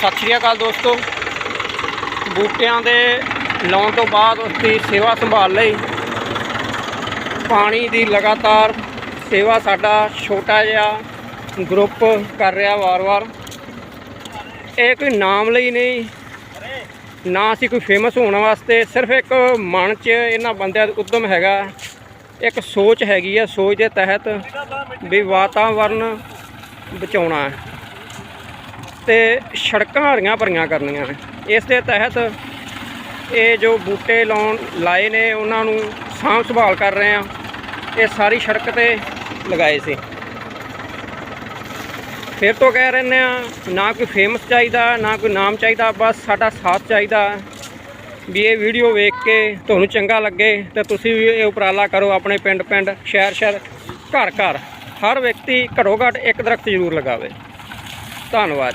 ਸਤਿ ਸ਼੍ਰੀ ਅਕਾਲ ਦੋਸਤੋ। ਬੂਟਿਆਂ ਦੇ ਲਾਉਣ ਤੋਂ ਬਾਅਦ ਉਸ ਦੀ ਸੇਵਾ ਸੰਭਾਲ ਲਈ ਪਾਣੀ ਦੀ ਲਗਾਤਾਰ ਸੇਵਾ ਸਾਡਾ ਛੋਟਾ ਜਿਹਾ ਗਰੁੱਪ ਕਰ ਰਿਹਾ ਵਾਰ-ਵਾਰ। ਇਹ ਕੋਈ ਨਾਮ ਲਈ ਨਹੀਂ, ਨਾ ਅਸੀਂ ਕੋਈ ਫੇਮਸ ਹੋਣ ਵਾਸਤੇ, ਸਿਰਫ ਇੱਕ ਮਨ 'ਚ ਇਹਨਾਂ ਬੰਦਿਆਂ ਦਾ ਉਦਮ ਹੈਗਾ। ਇੱਕ ਸੋਚ ਹੈਗੀ ਆ, ਸੋਚ ਦੇ ਤਹਿਤ ਵੀ ਵਾਤਾਵਰਨ ਬਚਾਉਣਾ ਹੈ। ਤੇ ਸੜਕਾਂ ਹਰੀਆਂ ਭਰੀਆਂ ਕਰਨੀਆਂ ਨੇ। ਇਸ ਦੇ ਤਹਿਤ ਇਹ ਜੋ ਬੂਟੇ ਲਾਉਣ ਲਾਏ ਨੇ, ਉਹਨਾਂ ਨੂੰ ਸਾਂਭ ਸੰਭਾਲ ਕਰ ਰਹੇ ਆ ਇਹ ਸਾਰੀ ਸੜਕ ਤੇ ਲਗਾਏ ਸੀ। ਫਿਰ ਤੋਂ ਕਹਿ ਰਹੇ ਆ ਨਾ ਕੋਈ ਫੇਮਸ ਚਾਹੀਦਾ, ਨਾ ਕੋਈ ਨਾਮ ਚਾਹੀਦਾ, ਬਸ ਸਾਡਾ ਸਾਥ ਚਾਹੀਦਾ। ਵੀ ਇਹ ਵੀਡੀਓ ਵੇਖ ਕੇ ਤੁਹਾਨੂੰ ਚੰਗਾ ਲੱਗੇ, ਤੇ ਤੁਸੀਂ ਵੀ ਇਹ ਉਪਰਾਲਾ ਕਰੋ ਆਪਣੇ ਪਿੰਡ ਪਿੰਡ ਸ਼ਹਿਰ ਸ਼ਹਿਰ ਘਰ ਘਰ ਹਰ ਵਿਅਕਤੀ ਘੱਟੋ ਘੱਟ ਇੱਕ ਦਰਖਤ ਜ਼ਰੂਰ ਲਗਾਵੇ। ਧੰਨਵਾਦ।